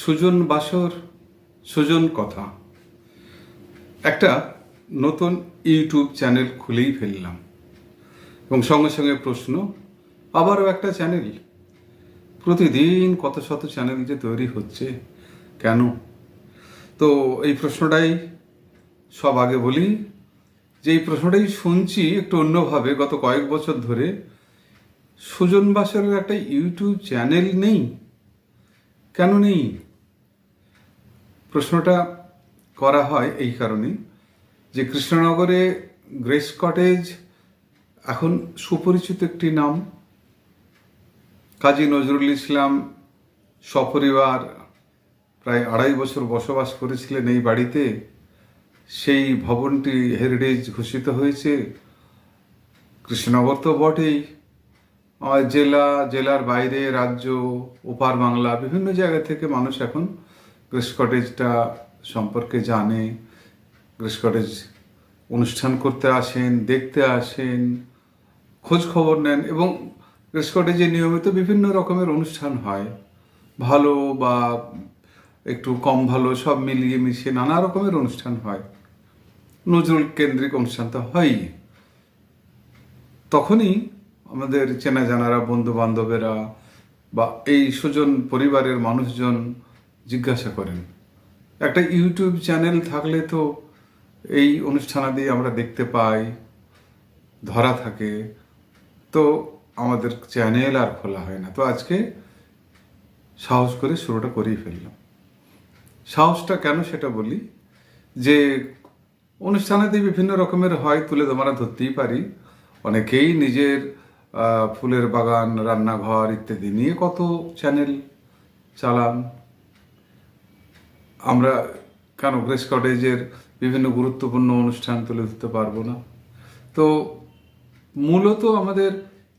সুজন বাসর, সুজন কথা। একটা নতুন ইউটিউব চ্যানেল খুলেই ফেললাম। এবং সঙ্গে সঙ্গে প্রশ্ন, আবারও একটা চ্যানেল? প্রতিদিন কত শত চ্যানেল যে তৈরি হচ্ছে, কেন? তো এই প্রশ্নটাই সব আগে বলি। যে এই প্রশ্নটাই শুনছি একটু অন্যভাবে, গত কয়েক বছর ধরে, সুজন বাসরের একটা ইউটিউব চ্যানেল নেই? কেন নেই? প্রশ্নটা করা হয় এই কারণে যে কৃষ্ণনগরে গ্রেস কটেজ এখন সুপরিচিত একটি নাম। কাজী নজরুল ইসলাম সপরিবার প্রায় আড়াই বছর বসবাস করেছিলেন এই বাড়িতে। সেই ভবনটি হেরিটেজ ঘোষিত হয়েছে। কৃষ্ণনগর তো বটেই। জেলা, জেলার বাইরে, রাজ্য, ওপার বাংলা, বিভিন্ন জায়গা থেকে মানুষ এখন গ্রেস কটেজটা সম্পর্কে জানে, গ্রেস কটেজ অনুষ্ঠান করতে আসেন, দেখতে আসেন, খোঁজ খবর নেন এবং গ্রেস কটেজে নিয়মিত বিভিন্ন রকমের অনুষ্ঠান হয়। ভালো বা একটু কম ভালো সব মিলিয়ে মিশিয়ে নানা রকমের অনুষ্ঠান হয়। নজরুল কেন্দ্রিক অনুষ্ঠান তো হয়ই। তখনই আমাদের চেনা জানারা বন্ধু বান্ধবেরা বা এই সুজন পরিবারের মানুষজন জিজ্ঞাসা করেন। একটা ইউটিউব চ্যানেল থাকলে তো এই অনুষ্ঠানাদি আমরা দেখতে পাই, ধরা থাকে। তো আমাদের চ্যানেল আর খোলা হয় না। তো আজকে সাহস করে শুরুটা করেই ফেললাম। সাহসটা কেন সেটা বলি? যে অনুষ্ঠানাদি বিভিন্ন রকমের হয়, তুলে আমরা ধরতেই পারি। অনেকেই নিজের ফুলের বাগান, রান্নাঘর ইত্যাদি নিয়ে কত চ্যানেল চালান। আমরা কেন গ্রেস কটেজের বিভিন্ন গুরুত্বপূর্ণ অনুষ্ঠান তুলে ধরতে পারব না? তো মূলত আমাদের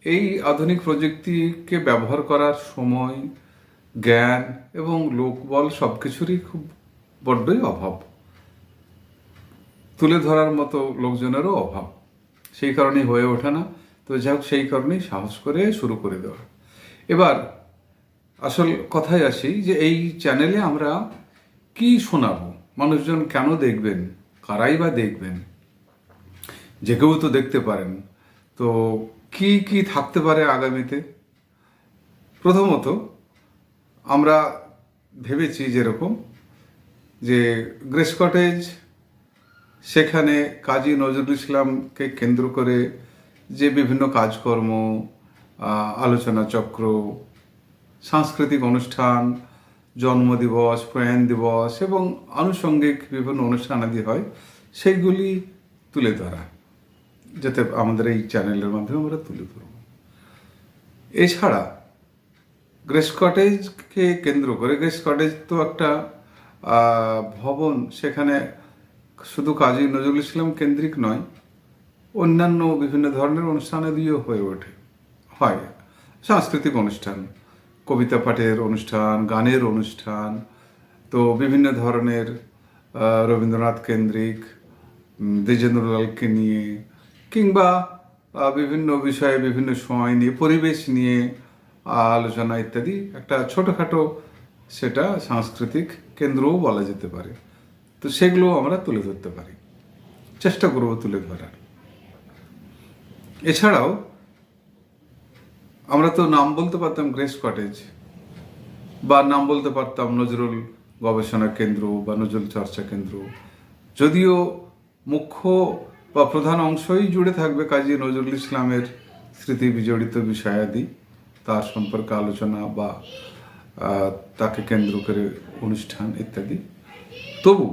এই আধুনিক প্রযুক্তিকে ব্যবহার করার সময়, জ্ঞান এবং লোকবল সব কিছুরই খুব বড্ডই অভাব। তুলে ধরার মতো লোকজনেরও অভাব। সেই কারণেই হয়ে ওঠে না। তো যাই হোক, সেই কারণেই সাহস করে শুরু করে দেওয়া। এবার আসল কথায় আসি যে এই চ্যানেলে আমরা কি শোনাবো? মানুষজন কেন দেখবেন? কারাই বা দেখবেন? যে কেউ তো দেখতে পারেন। তো কি কি থাকতে পারে আগামীতে? প্রথমত, আমরা ভেবেছি যেরকম, যে গ্রেস কটেজ, সেখানে কাজী নজরুল ইসলামকে কেন্দ্র করে যে বিভিন্ন কাজকর্ম আলোচনা চক্র, সাংস্কৃতিক অনুষ্ঠান জন্মদিবস প্রয়াণ দিবস এবং আনুষঙ্গিক বিভিন্ন অনুষ্ঠানাদি হয়, সেইগুলি তুলে ধরা, যাতে আমাদের এই চ্যানেলের মাধ্যমে আমরা তুলে ধরব। এছাড়া গ্রেস কটেজকে কেন্দ্র করে, গ্রেস কটেজ তো একটা ভবন, সেখানে শুধু কাজী নজরুল ইসলাম কেন্দ্রিক নয়, অন্যান্য বিভিন্ন ধরনের অনুষ্ঠানাদিও হয়ে ওঠে, হয়, সাংস্কৃতিক অনুষ্ঠান। কবিতা পাঠের অনুষ্ঠান, গানের অনুষ্ঠান, তো বিভিন্ন ধরনের রবীন্দ্রনাথ কেন্দ্রিক দ্বিজেন্দ্রলালকে নিয়ে, কিংবা বিভিন্ন বিষয়ে বিভিন্ন সময় নিয়ে, পরিবেশ নিয়ে আলোচনা ইত্যাদি, একটা ছোটোখাটো সেটা সাংস্কৃতিক কেন্দ্রও বলা যেতে পারে। তো সেগুলো আমরা তুলে ধরতে পারি। চেষ্টা করব তুলে ধরার। এছাড়াও আমরা তো নাম বলতে পারতাম গ্রেস কটেজ, বা নাম বলতে পারতাম নজরুল গবেষণা কেন্দ্র বা নজরুল চর্চা কেন্দ্র। যদিও মুখ্য বা প্রধান অংশই জুড়ে থাকবে কাজী নজরুল ইসলামের স্মৃতি বিজড়িত বিষয়াদি, তার সম্পর্কে আলোচনা বা তাকে কেন্দ্র করে অনুষ্ঠান ইত্যাদি। তবু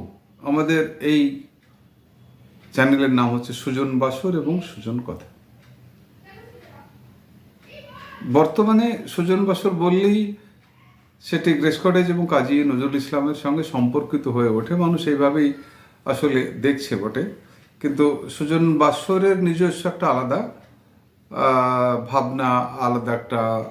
আমাদের এই চ্যানেলের নাম হচ্ছে সুজন বাসর এবং সুজন কথা। বর্তমানে সুজন বাসর বললেই সেটি গ্রেস কটেজ এবং কাজী নজরুল ইসলামের সঙ্গে সম্পর্কিত হয়ে ওঠে। মানুষ এইভাবেই আসলে দেখছে বটে। কিন্তু সুজন বাসরের নিজস্ব একটা আলাদা ভাবনা, আলাদা একটা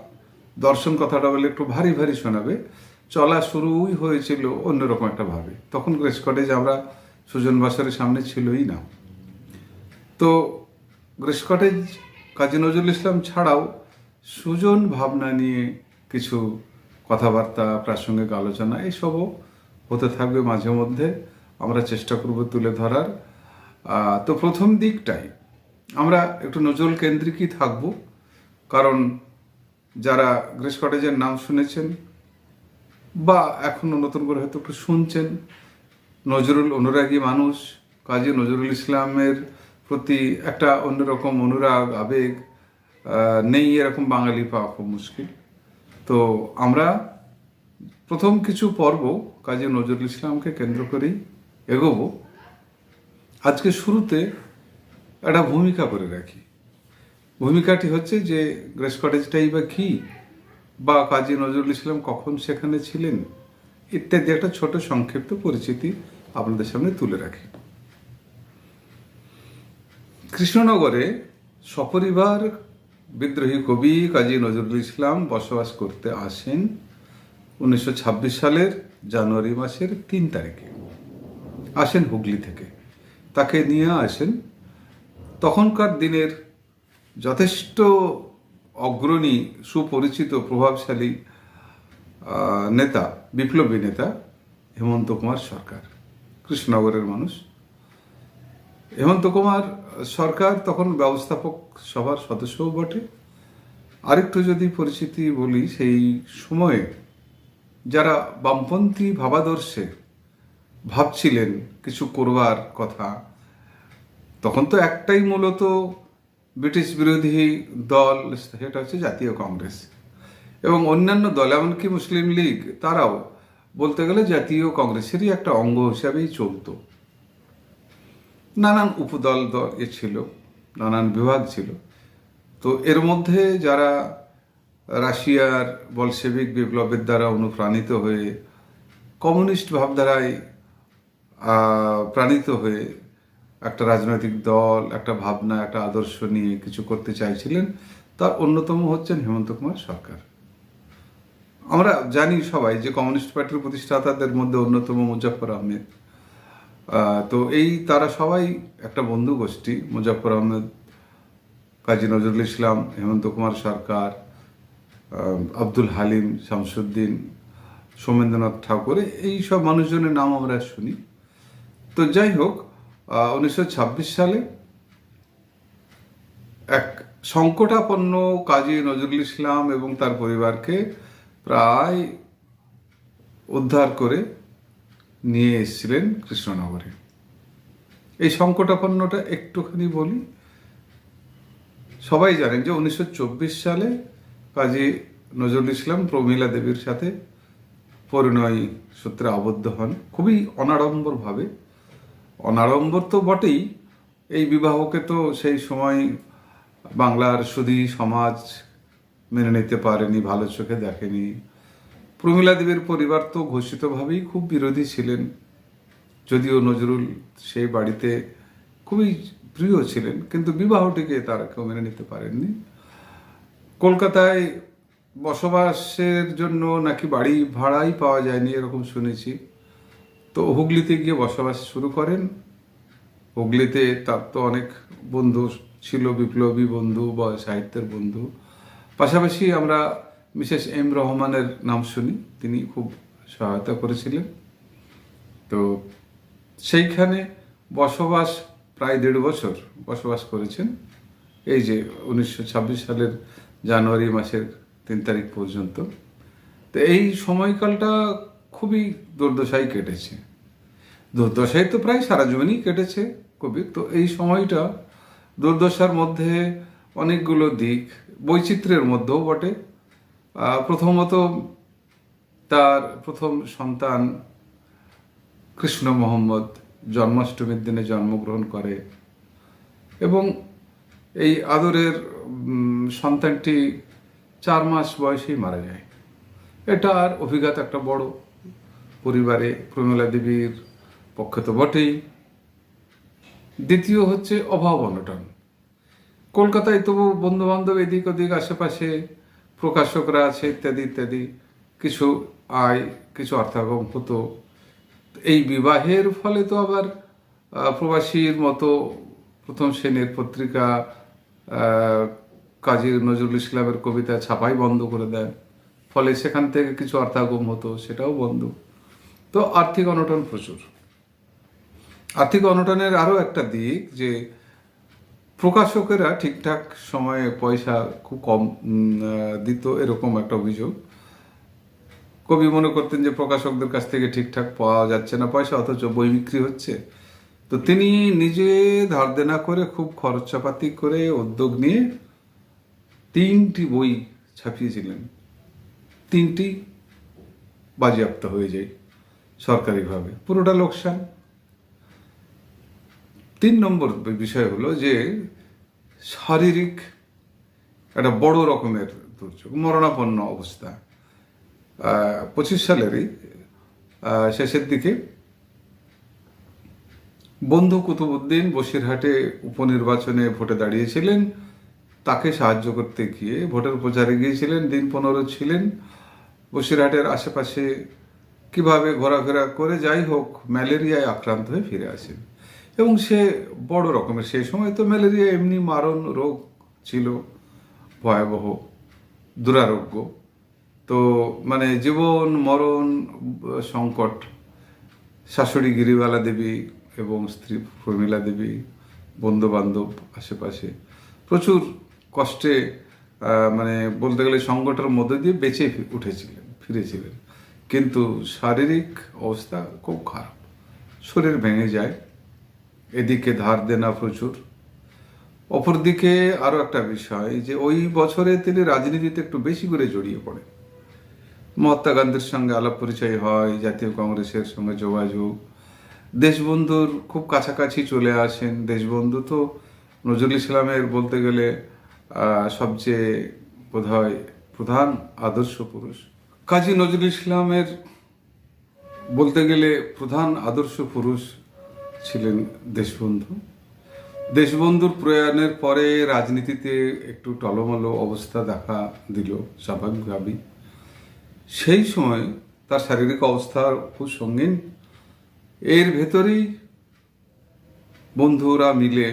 দর্শন কথাটা বলে একটু ভারী ভারী শোনাবে। চলা শুরুই হয়েছিল অন্যরকম একটা ভাবে। তখন গ্রেস কটেজ আমরা সুজন বাসরের সামনে ছিলই না। তো গ্রেস কটেজ কাজী নজরুল ইসলাম ছাড়াও সুজন ভাবনা নিয়ে কিছু কথাবার্তা, প্রাসঙ্গিক আলোচনা, এইসবও হতে থাকবে মাঝে মধ্যে। আমরা চেষ্টা করব তুলে ধরার। তো প্রথম দিকটাই, আমরা একটু নজরুল কেন্দ্রিকই থাকব। কারণ যারা গ্রেস কটেজের নাম শুনেছেন বা এখনও নতুন করে হয়তো একটু শুনছেন, নজরুল অনুরাগী মানুষ, কাজী নজরুল ইসলামের প্রতি একটা অন্যরকম অনুরাগ, আবেগ নেই এরকম বাঙালি পাওয়া খুব মুশকিল। তো আমরা প্রথম কিছু পর্ব কাজী নজরুল ইসলামকে কেন্দ্র করেই এগোবো। আজকে শুরুতে একটা ভূমিকা করে রাখি। ভূমিকাটি হচ্ছে যে, গ্রেস কটেজটাই বা কি বা কাজী নজরুল ইসলাম কখন সেখানে ছিলেন ইত্যাদি একটা ছোট সংক্ষিপ্ত পরিচিতি আপনাদের সামনে তুলে রাখি। কৃষ্ণনগরে সপরিবার বিদ্রোহী কবি কাজী নজরুল ইসলাম বসবাস করতে আসেন উনিশশো ছাব্বিশ সালের জানুয়ারি মাসের তিন তারিখে। আসেন হুগলি থেকে। তাকে নিয়ে আসেন তখনকার দিনের যথেষ্ট অগ্রণী, সুপরিচিত, প্রভাবশালী নেতা, বিপ্লবী নেতা হেমন্ত কুমার সরকার, কৃষ্ণনগরের মানুষ। হেমন্ত কুমার সরকার তখন ব্যবস্থাপক সভার সদস্যও বটে। আরেকটু যদি পরিচিতি বলি, সেই সময়ে যারা বামপন্থী ভাবাদর্শে ভাবছিলেন কিছু করবার কথা, তখন তো একটাই মূলত ব্রিটিশ বিরোধী দল, সেটা হচ্ছে জাতীয় কংগ্রেস। এবং অন্যান্য দল, এমনকি মুসলিম লীগ, তারাও বলতে গেলে জাতীয় কংগ্রেসেরই একটা অঙ্গ হিসাবেই চলতো। নানান উপদল এ ছিল নানান বিভাগ ছিল। তো এর মধ্যে যারা রাশিয়ার বলসেবিক বিপ্লবের দ্বারা অনুপ্রাণিত হয়ে কমিউনিস্ট ভাবধারায় প্রাণিত হয়ে একটা রাজনৈতিক দল একটা ভাবনা একটা আদর্শ নিয়ে কিছু করতে চাইছিলেন তার অন্যতম হচ্ছেন হেমন্ত কুমার সরকার। আমরা জানি সবাই যে কমিউনিস্ট পার্টির প্রতিষ্ঠাতাদের মধ্যে অন্যতম মুজাফর আহমেদ। আহ, তো এই তারা সবাই একটা বন্ধু গোষ্ঠী মুজাফর আহমেদ, কাজী নজরুল ইসলাম, হেমন্ত কুমার সরকার আব্দুল হালিম শামসুদ্দিন, সৌমেন্দ্রনাথ ঠাকুর, এই সব মানুষজনের নাম আমরা শুনি। তো যাই হোক উনিশশো ছাব্বিশ সালে এক সংকটাপন্ন কাজী নজরুল ইসলাম এবং তার পরিবারকে প্রায় উদ্ধার করে নিয়ে এসেছিলেন কৃষ্ণনগরে। এই সংকটাপন্নটা একটুখানি বলি। সবাই জানেন যে উনিশশো চব্বিশ সালে কাজী নজরুল ইসলাম প্রমীলা দেবীর সাথে পরিণয় সূত্রে আবদ্ধ হন। খুবই অনাড়ম্বরভাবে। অনাড়ম্বর তো বটেই। এই বিবাহকে তো সেই সময় বাংলার সুধী সমাজ মেনে নিতে পারেনি, ভালো চোখে দেখেনি। প্রমীলা দেবের পরিবার তো ঘোষিতভাবেই খুব বিরোধী ছিলেন। যদিও নজরুল সেই বাড়িতে খুবই প্রিয় ছিলেন, কিন্তু বিবাহটিকে তারা কেউ মেনে নিতে পারেননি। কলকাতায় বসবাসের জন্য নাকি বাড়ি ভাড়াই পাওয়া যায়নি এরকম শুনেছি। তো হুগলিতে গিয়ে বসবাস শুরু করেন। হুগলিতে তার তো অনেক বন্ধু ছিল, বিপ্লবী বন্ধু বা সাহিত্যের বন্ধু। পাশাপাশি আমরা মিসেস এম রহমানের নাম শুনি। তিনি খুব সহায়তা করেছিলেন। তো সেইখানে বসবাস প্রায় দেড় বছর বসবাস করেছেন। এই যে উনিশশো ছাব্বিশ সালের জানুয়ারি মাসের তিন তারিখ পর্যন্ত। তো এই সময়কালটা খুবই দুর্দশায় কেটেছে। দুর্দশায় তো প্রায় সারা জীবনই কেটেছে কবির তো এই সময়টা দুর্দশার মধ্যে অনেকগুলো দিক বৈচিত্র্যের মধ্যেও বটে। প্রথমত তার প্রথম সন্তান কৃষ্ণ মোহাম্মদ জন্মাষ্টমীর দিনে জন্মগ্রহণ করে এবং এই আদরের সন্তানটি চার মাস বয়সেই মারা যায়। এটা আর অভিজ্ঞতা একটা বড় পরিবারে, প্রমীলা দেবীর পক্ষে তো বটেই। দ্বিতীয় হচ্ছে অভাব অনটন। কলকাতায় তবু বন্ধু বান্ধব এদিক ওদিক, আশেপাশে প্রকাশকরা আছে, ইত্যাদি ইত্যাদি। কিছু আয়, কিছু অর্থাগম হতো। এই বিবাহের ফলে তো আবার প্রবাসীর মতো প্রথম শ্রেণির পত্রিকা কাজী নজরুল ইসলামের কবিতা ছাপাই বন্ধ করে দেয় ফলে সেখান থেকে কিছু অর্থাগম হতো, সেটাও বন্ধ। তো আর্থিক অনটন প্রচুর। আর্থিক অনটনের আরও একটা দিক যে প্রকাশকেরা ঠিকঠাক সময়ে পয়সা খুব কম দিত এরকম একটা অভিযোগ। কবি মনে করতেন যে প্রকাশকদের কাছ থেকে ঠিকঠাক পাওয়া যাচ্ছে না পয়সা, অথচ বই বিক্রি হচ্ছে। তো তিনি নিজে ধার দেনা করে খুব খরচাপাতি করে উদ্যোগ নিয়ে তিনটি বই ছাপিয়েছিলেন। তিনটি বাজেয়াপ্ত হয়ে যায় সরকারিভাবে। পুরোটা লোকসান। তিন নম্বর বিষয় হলো যে শারীরিক একটা বড় রকমের দুর্যোগ, মরণাপন্ন অবস্থা। পঁচিশ সালেরই শেষের দিকে বন্ধু কুতুবুদ্দিন বসিরহাটে উপনির্বাচনে ভোটে দাঁড়িয়েছিলেন। তাকে সাহায্য করতে গিয়ে ভোটের প্রচারে গিয়েছিলেন, দিন পনেরো ছিলেন। বসিরহাটের আশেপাশে কীভাবে ঘোরাফেরা করে যাই হোক, ম্যালেরিয়ায় আক্রান্ত হয়ে ফিরে আসেন। এবং সে বড় রকমের, সেই সময় তো ম্যালেরিয়া এমনি মারণ রোগ ছিল, ভয়াবহ, দুরারোগ্য। তো মানে জীবন, মরণ, সংকট, শাশুড়ি গিরিবালা দেবী এবং স্ত্রী প্রমীলা দেবী বন্ধু বান্ধব আশেপাশে প্রচুর কষ্টে মানে বলতে গেলে সংকটের মধ্যে দিয়ে বেঁচে উঠেছিলেন, ফিরেছিলেন। কিন্তু শারীরিক অবস্থা খুব খারাপ। শরীর ভেঙে যায় এদিকে ধার দেনা প্রচুর। অপরদিকে আরও একটা বিষয় যে ওই বছরে তিনি রাজনীতিতে একটু বেশি করে জড়িয়ে পড়েন। মহাত্মা গান্ধীর সঙ্গে আলাপ পরিচয় হয়, জাতীয় কংগ্রেসের সঙ্গে যোগাযোগ। দেশবন্ধুর খুব কাছাকাছি চলে আসেন। দেশবন্ধু তো নজরুল ইসলামের বলতে গেলে সবচেয়ে বোধহয় প্রধান আদর্শ পুরুষ। কাজী নজরুল ইসলামের বলতে গেলে প্রধান আদর্শ পুরুষ ছিলেন দেশবন্ধু। দেশবন্ধুর প্রয়াণের পরে রাজনীতিতে একটু টলমলো অবস্থা দেখা দিল স্বাভাবিকভাবেই। সেই সময় তার শারীরিক অবস্থা খুব সঙ্গীন। এর ভেতরেই বন্ধুরা মিলে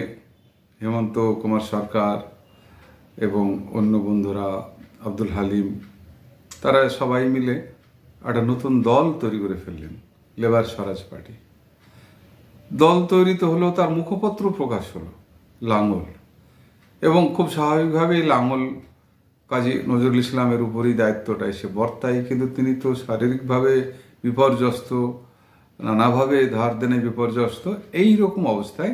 হেমন্ত কুমার সরকার এবং অন্য বন্ধুরা আব্দুল হালিম, তারা সবাই মিলে একটা নতুন দল তৈরি করে ফেললেন, লেবার স্বরাজ পার্টি। দল তৈরি তো হলো তার মুখপত্র প্রকাশ হলো লাঙ্গল এবং খুব স্বাভাবিকভাবেই লাঙ্গল কাজী নজরুল ইসলামের উপরই দায়িত্বটা এসে বর্তায়। কিন্তু তিনি তো শারীরিকভাবে বিপর্যস্ত, নানাভাবে ধার দেনে বিপর্যস্ত এই রকম অবস্থায়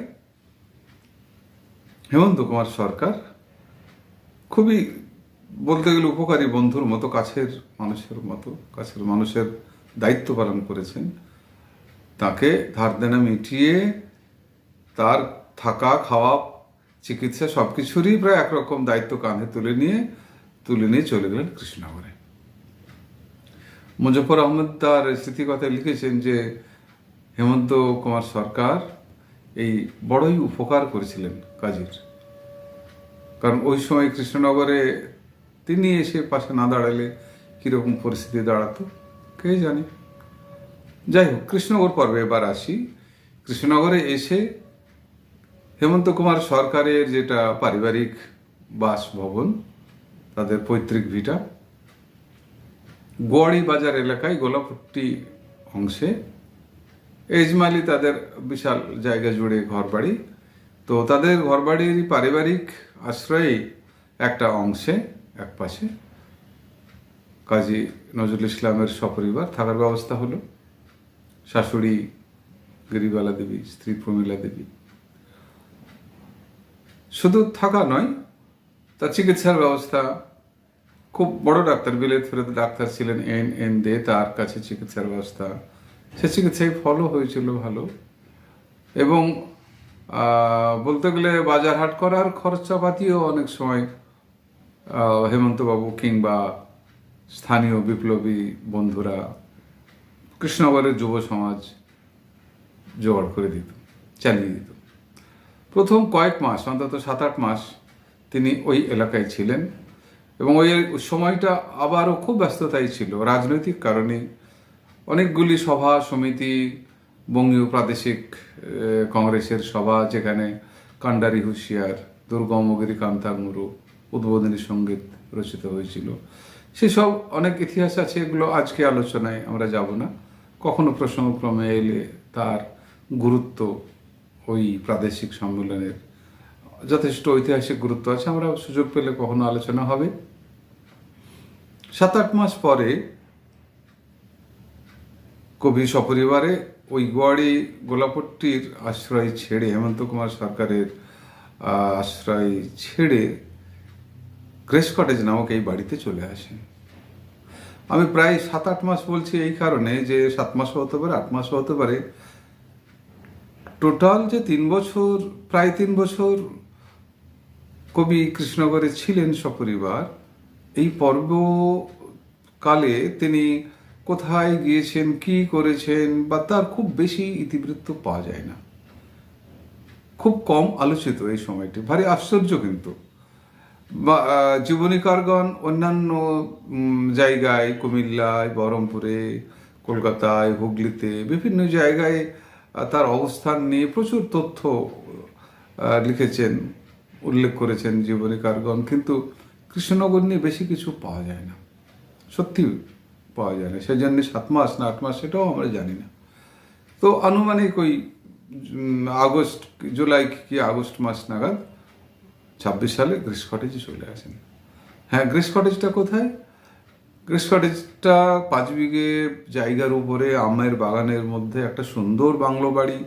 হেমন্ত কুমার সরকার খুবই বলতে গেলে উপকারী বন্ধুর মতো, কাছের মানুষের মতো, কাছের মানুষের দায়িত্ব পালন করেছেন। তাকে ধার দেনা মিটিয়ে তার থাকা, খাওয়া, চিকিৎসা সব কিছুরই প্রায় একরকম দায়িত্ব কাঁধে তুলে নিয়ে তুলে নিয়ে চলে গেলেন কৃষ্ণনগরে। মুজফর আহমদ তার স্মৃতিকথায় লিখেছেন যে, হেমন্ত কুমার সরকার এই বড়ই উপকার করেছিলেন কাজীর। কারণ ওই সময় কৃষ্ণনগরে তিনি এসে পাশে না দাঁড়ালে কীরকম পরিস্থিতি দাঁড়াতো, কে জানে? যাই হোক কৃষ্ণনগর পর্বে এবার আসি। কৃষ্ণনগরে এসে হেমন্ত কুমার সরকারের যেটা পারিবারিক বাসভবন, তাদের পৈতৃক ভিটা গোয়াড়ি বাজার এলাকায় গোলাপট্টি অংশে। এজমালি তাদের বিশাল জায়গা জুড়ে ঘরবাড়ি। তো তাদের ঘরবাড়ির পারিবারিক আশ্রয়ে একটা অংশে, এক পাশে। কাজী নজরুল ইসলামের সপরিবার থাকার ব্যবস্থা হলো। শাশুড়ি গিরিবালা দেবী, স্ত্রী প্রমীলা দেবী। শুধু থাকা নয়, তার চিকিৎসার ব্যবস্থা, খুব বড় ডাক্তার, বিলেত ফেরত ডাক্তার ছিলেন এন এন দে, তার কাছে চিকিৎসার ব্যবস্থা। সে চিকিৎসায় ফলও হয়েছিল ভালো। এবং বলতে গেলে বাজার হাট করার খরচাপাতিও অনেক সময় হেমন্তবাবু কিংবা স্থানীয় বিপ্লবী বন্ধুরা কৃষ্ণনগরের যুব সমাজ জোগাড় করে দিত, চালিয়ে দিত। প্রথম কয়েক মাস, অন্তত সাত আট মাস তিনি ওই এলাকায় ছিলেন এবং ওই সময়টা আবারও খুব ব্যস্ততাই ছিল। রাজনৈতিক কারণে অনেকগুলি সভা, সমিতি, বঙ্গীয় প্রাদেশিক কংগ্রেসের সভা, যেখানে কান্ডারি হুঁশিয়ার দুর্গমগিরি কান্তার মুরু, উদ্বোধনী সংগীত রচিত হয়েছিল। সেসব অনেক ইতিহাস আছে, এগুলো আজকে আলোচনায় আমরা যাব না। কখনো প্রসঙ্গক্রমে এলে তার গুরুত্ব ওই প্রাদেশিক সম্মেলনের যথেষ্ট ঐতিহাসিক গুরুত্ব আছে। আমরা সুযোগ পেলে কখনো আলোচনা হবে। সাত আট মাস পরে কবি সপরিবারে ওই গোয়াড়ি গোলাপট্টির আশ্রয় ছেড়ে, হেমন্ত কুমার সরকারের আশ্রয় ছেড়ে গ্রেস কটেজ নামক এই বাড়িতে চলে আসেন। আমি প্রায় সাত আট মাস বলছি এই কারণে যে সাত মাসও হতে পারে, আট মাসও হতে পারে। টোটাল যে তিন বছর, প্রায় তিন বছর কবি কৃষ্ণগরে ছিলেন সপরিবার, এই পর্বকালে তিনি কোথায় গিয়েছেন, কি করেছেন, বা তার খুব বেশি ইতিবৃত্ত পাওয়া যায় না। খুব কম আলোচিত এই সময়টি, ভারী আশ্চর্য কিন্তু। জীবনীকারগণ অন্যান্য জায়গায়, কুমিল্লায়, বহরমপুরে, কলকাতায়, হুগলিতে, বিভিন্ন জায়গায় তার অবস্থান নিয়ে প্রচুর তথ্য লিখেছেন, উল্লেখ করেছেন জীবনীকারগণ কিন্তু কৃষ্ণনগর নিয়ে বেশি কিছু পাওয়া যায় না। সত্যি পাওয়া যায় না। সেজন্য সাত মাস না আট মাস সেটাও আমরা জানি না। তো আনুমানিক ওই আগস্ট, জুলাই কি আগস্ট মাস নাগাদ ছাব্বিশ সালে গ্রিস কটেজে চলে আসেন। হ্যাঁ গ্রিস কটেজটা কোথায়? গ্রিস কটেজটা পাঁচ বিঘে জায়গার উপরে আমের বাগানের মধ্যে একটা সুন্দর বাংলো বাড়ি।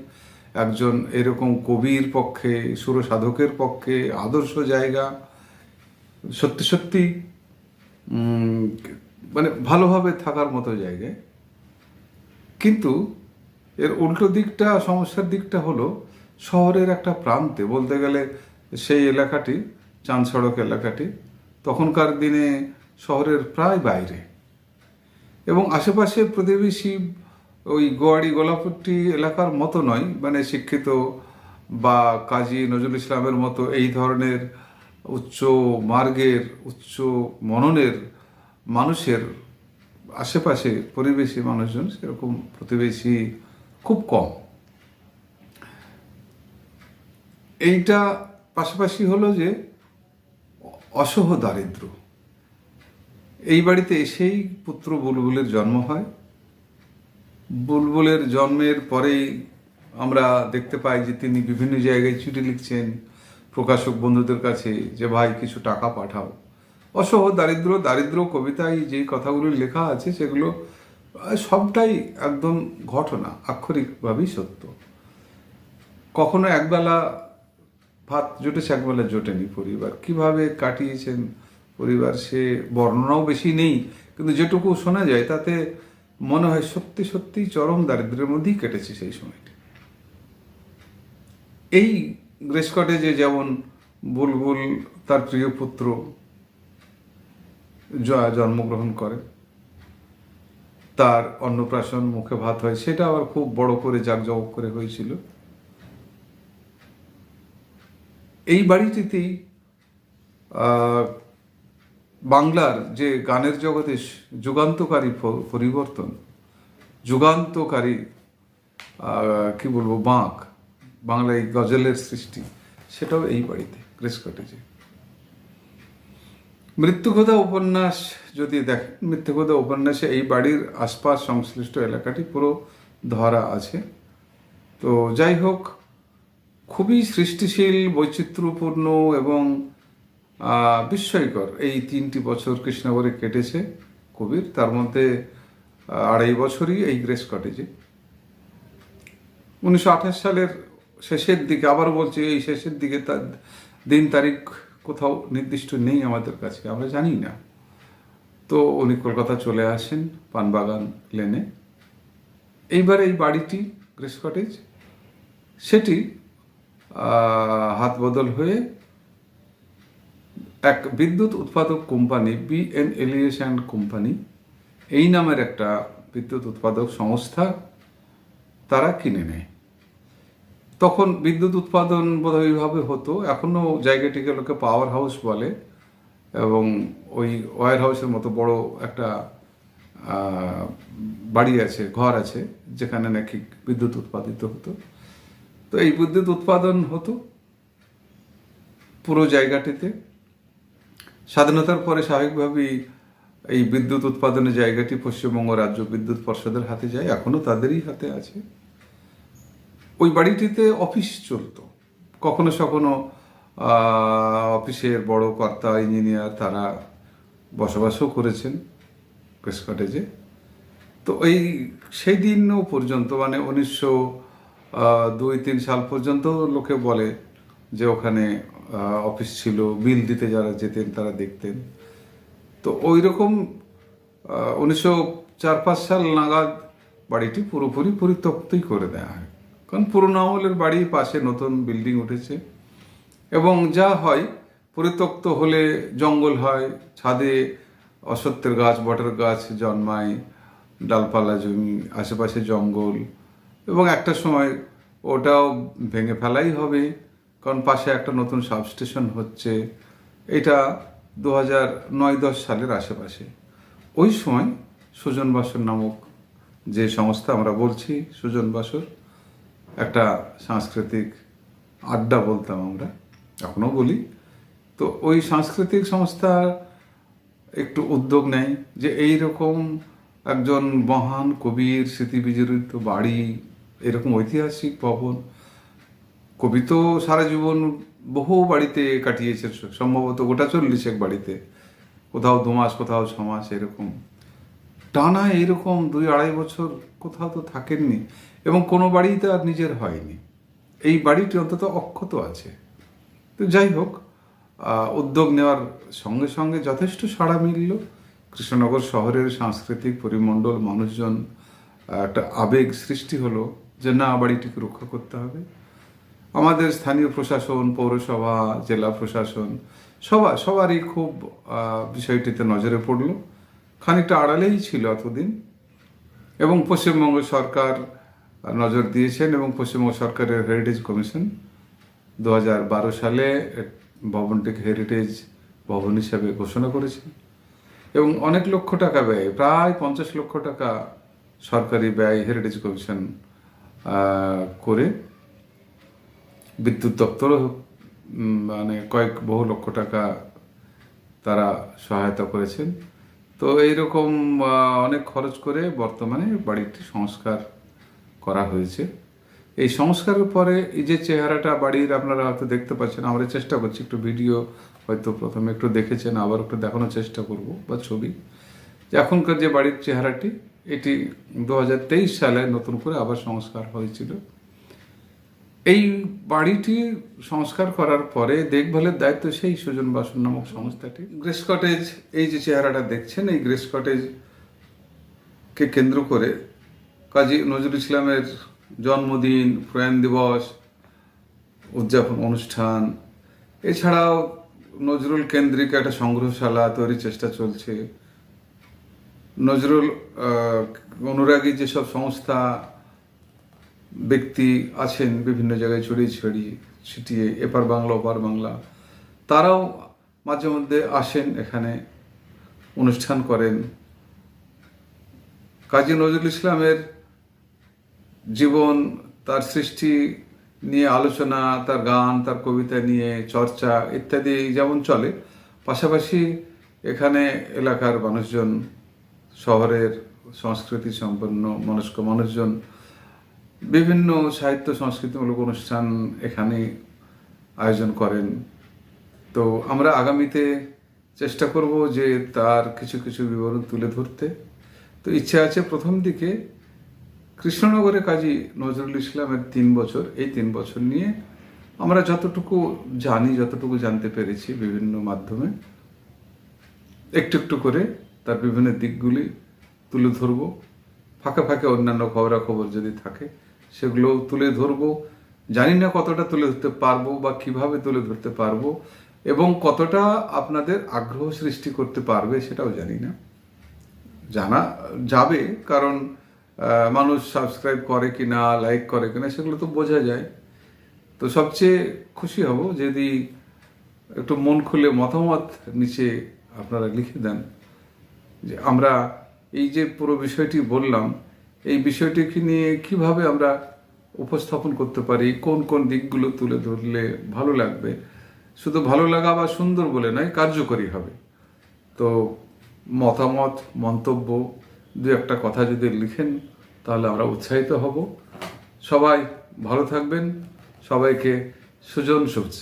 একজন এরকম কবির পক্ষে, সুরসাধকের পক্ষে আদর্শ জায়গা। সত্যি সত্যি মানে ভালোভাবে থাকার মতো জায়গায় কিন্তু এর উল্টো দিকটা, সমস্যার দিকটা হলো শহরের একটা প্রান্তে বলতে গেলে সেই এলাকাটি, চাঁদ সড়ক এলাকাটি, তখনকার দিনে শহরের প্রায় বাইরে। এবং আশেপাশে প্রতিবেশী ওই গোয়াড়ি গোলাপট্টি এলাকার মতো নয় মানে শিক্ষিত বা কাজী নজরুল ইসলামের মতো এই ধরনের উচ্চ মার্গের, উচ্চ মননের মানুষের আশেপাশে পরিবেশী মানুষজন সেরকম প্রতিবেশী খুব কম। এইটা পাশাপাশি হলো যে, অসহ দারিদ্র। এই বাড়িতে এসেই পুত্র বুলবুলের জন্ম হয়। বুলবুলের জন্মের পরেই আমরা দেখতে পাই যে তিনি বিভিন্ন জায়গায় চিঠি লিখছেন, প্রকাশক বন্ধুদের কাছে যে, ভাই, কিছু টাকা পাঠাও। অসহ দারিদ্র দারিদ্র কবিতায় যে কথাগুলো লেখা আছে, সেগুলো সবটাই একদম ঘটনা, আক্ষরিকভাবেই সত্য। কখনো একবেলা ভাত জুটেছে একবেলা জোটেনি পরিবার। কীভাবে কাটিয়েছেন পরিবার? সে বর্ণনাও বেশি নেই, কিন্তু যেটুকু শোনা যায়, তাতে মনে হয় সত্যি সত্যি চরম দারিদ্র্যের মধ্যেই কেটেছে সেই সময়টি। এই গ্রেস কটেজে যেমন বুলবুল তার প্রিয় পুত্র জ- জন্মগ্রহণ করে, তার অন্নপ্রাশন মুখে ভাত হয়, সেটা আবার খুব বড় করে জাঁকজমক করে হয়েছিল। এই বাড়িটিতেই বাংলার যে গানের জগতে যুগান্তকারী পরিবর্তন, যুগান্তকারী কি বলব, বাঁক, বাংলায় গজলের সৃষ্টি, সেটাও এই বাড়িতে, গ্রেস কটেজে। মৃত্যুকথা উপন্যাস যদি দেখেন মৃত্যুকথা উপন্যাসে এই বাড়ির আশপাশ সংশ্লিষ্ট এলাকাটি পুরো ধরা আছে। তো যাই হোক খুবই সৃষ্টিশীল, বৈচিত্র্যপূর্ণ এবং বিস্ময়কর এই তিনটি বছর কৃষ্ণগরে কেটেছে কবির। তার মধ্যে আড়াই বছরই এই গ্রেস কটেজে উনিশশো আঠাশ সালের শেষের দিকে আবার বলছি, এই শেষের দিকে তার দিন তারিখ কোথাও নির্দিষ্ট নেই আমাদের কাছে, আমরা জানি না। তো উনি কলকাতা চলে আসেন পানবাগান লেনে। এইবার এই বাড়িটি গ্রেস কটেজ। সেটি হাত বদল হয়ে এক বিদ্যুৎ উৎপাদক company BN Elias and company, এই নামের একটা বিদ্যুৎ উৎপাদক সংস্থা তারা কিনে নেয়। তখন বিদ্যুৎ উৎপাদন এইভাবে হতো এখনও জায়গাটিকে লোকে পাওয়ার হাউস বলে এবং ওই ওয়ার হাউসের মতো বড় একটা বাড়ি আছে, ঘর আছে, যেখানে নাকি বিদ্যুৎ উৎপাদিত হতো। তো এই বিদ্যুৎ উৎপাদন হতো পুরো জায়গাটিতে। স্বাধীনতার পরে স্বাভাবিকভাবেই এই বিদ্যুৎ উৎপাদনের জায়গাটি পশ্চিমবঙ্গ রাজ্য বিদ্যুৎ পর্ষদের হাতে যায়, এখনও তাদেরই হাতে আছে। ওই বাড়িটিতে অফিস চলতো। কখনো সখনো অফিসের বড় কর্তা, ইঞ্জিনিয়ার তারা বসবাসও করেছেন প্রেস কটেজে। তো এই সেই দিনও পর্যন্ত মানে উনিশশো দুই, তিন সাল পর্যন্ত লোকে বলে যে ওখানে অফিস ছিল, বিল দিতে যারা যেতেন তারা দেখতেন। তো ওই রকম উনিশশো চার, পাঁচ সাল নাগাদ বাড়িটি পুরোপুরি পরিত্যক্তই করে দেওয়া হয়। কারণ পুরোনো আমলের বাড়ি, পাশে নতুন বিল্ডিং উঠেছে। এবং যা হয়, পরিত্যক্ত হলে জঙ্গল হয়, ছাদে অসত্যের গাছ, বটের গাছ জন্মায়, ডালপালা জমি, আশেপাশে জঙ্গল এবং একটা সময় ওটাও ভেঙে ফেলাই হবে, কারণ পাশে একটা নতুন সাবস্টেশন হচ্ছে। এটা দু হাজার নয় দশ সালের আশেপাশে। ওই সময় সুজন বাসর নামক যে সংস্থা আমরা বলছি, সুজন বাসর, একটা সাংস্কৃতিক আড্ডা বলতাম আমরা, এখনও বলি। তো ওই সাংস্কৃতিক সংস্থা একটু উদ্যোগ নেয় যে এই রকম একজন মহান কবির স্মৃতিবিজড়িত বাড়ি এরকম ঐতিহাসিক ভবন। কবি তো সারা জীবন বহু বাড়িতে কাটিয়েছে সম্ভবত গোটা চল্লিশেক বাড়িতে। কোথাও দু মাস কোথাও ছ মাস এরকম। টানা এইরকম দুই আড়াই বছর কোথাও তো থাকেননি এবং কোনো বাড়িতে আর নিজের হয়নি। এই বাড়িটি অন্তত অক্ষত আছে। তো যাই হোক উদ্যোগ নেওয়ার সঙ্গে সঙ্গে যথেষ্ট সাড়া মিলল। কৃষ্ণনগর শহরের সাংস্কৃতিক পরিমণ্ডল মানুষজন একটা আবেগ সৃষ্টি হলো। যে না, বাড়িটিকে রক্ষা করতে হবে। আমাদের স্থানীয় প্রশাসন, পৌরসভা, জেলা প্রশাসন সবার সবারই খুব বিষয়টিতে নজরে পড়ল। খানিকটা আড়ালেই ছিল এতদিন। এবং পশ্চিমবঙ্গ সরকার নজর দিয়েছেন এবং পশ্চিমবঙ্গ সরকারের হেরিটেজ কমিশন দু সালে ভবনটিকে হেরিটেজ ভবন হিসাবে ঘোষণা করেছেন এবং অনেক লক্ষ টাকা ব্যয়, প্রায় পঞ্চাশ লক্ষ টাকা সরকারি ব্যয় হেরিটেজ কমিশন করে বিদ্যুৎ দপ্তরও মানে কয়েক বহু লক্ষ টাকা তারা সহায়তা করেছেন। তো এইরকম অনেক খরচ করে বর্তমানে বাড়িটি সংস্কার করা হয়েছে। এই সংস্কারের পরে এই যে চেহারাটা বাড়ির আপনারা হয়তো দেখতে পাচ্ছেন, আমরা চেষ্টা করছি একটু ভিডিও হয়তো প্রথমে একটু দেখেছেন, আবার একটু দেখানোর চেষ্টা করব বা ছবি। এখনকার যে বাড়ির চেহারাটি এটি দু হাজার তেইশ সালে নতুন করে আবার সংস্কার হয়েছিল। এই বাড়িটি সংস্কার করার পরে দেখভালের দায়িত্ব সেই সুজন বাসন নামক সংস্থাটি। গ্রেস কটেজ, এই যে চেহারাটা দেখছেন, এই গ্রেস কটেজ কে কেন্দ্র করে কাজী নজরুল ইসলামের জন্মদিন, প্রয়াণ দিবস, উদযাপন অনুষ্ঠান, এছাড়াও নজরুল কেন্দ্রিক একটা সংগ্রহশালা তৈরির চেষ্টা চলছে। নজরুল অনুরাগী যেসব সংস্থা, ব্যক্তি আছেন বিভিন্ন জায়গায় ছড়িয়ে ছড়িয়ে ছিটিয়ে, এপার বাংলা, ওপার বাংলা, তারাও মাঝে মধ্যে আসেন এখানে, অনুষ্ঠান করেন। কাজী নজরুল ইসলামের জীবন, তার সৃষ্টি নিয়ে আলোচনা, তার গান, তার কবিতা নিয়ে চর্চা ইত্যাদি যেমন চলে, পাশাপাশি এখানে এলাকার মানুষজন শহরের সংস্কৃতি সম্পন্ন মনস্ক মানুষজন, বিভিন্ন সাহিত্য সংস্কৃতিমূলক অনুষ্ঠান এখানে আয়োজন করেন। তো আমরা আগামীতে চেষ্টা করব যে তার কিছু কিছু বিবরণ তুলে ধরতে। তো ইচ্ছে আছে প্রথম দিকে কৃষ্ণনগরে কাজী নজরুল ইসলামের তিন বছর, এই তিন বছর নিয়ে আমরা যতটুকু জানি, যতটুকু জানতে পেরেছি বিভিন্ন মাধ্যমে, একটু একটু করে তার বিভিন্ন দিকগুলি তুলে ধরবো। ফাঁকে ফাঁকে অন্যান্য খবরাখবর যদি থাকে সেগুলো তুলে ধরবো। জানি না কতটা তুলে ধরতে পারব বা কীভাবে তুলে ধরতে পারব এবং কতটা আপনাদের আগ্রহ সৃষ্টি করতে পারবে সেটাও জানি না। জানা যাবে, কারণ মানুষ সাবস্ক্রাইব করে কি না লাইক করে কিনা, সেগুলো তো বোঝা যায়। তো সবচেয়ে খুশি হব যদি একটু মন খুলে মতামত নিচে আপনারা লিখে দেন। যে আমরা এই যে পুরো বিষয়টি বললাম, এই বিষয়টিকে নিয়ে কীভাবে আমরা উপস্থাপন করতে পারি, কোন কোন দিকগুলো তুলে ধরলে ভালো লাগবে? শুধু ভালো লাগা বা সুন্দর বলে নয়, কার্যকরী হবে। তো মতামত, মন্তব্য, দু একটা কথা যদি লিখেন, তাহলে আমরা উৎসাহিত হব। সবাই ভালো থাকবেন। সবাইকে সুজন সূচ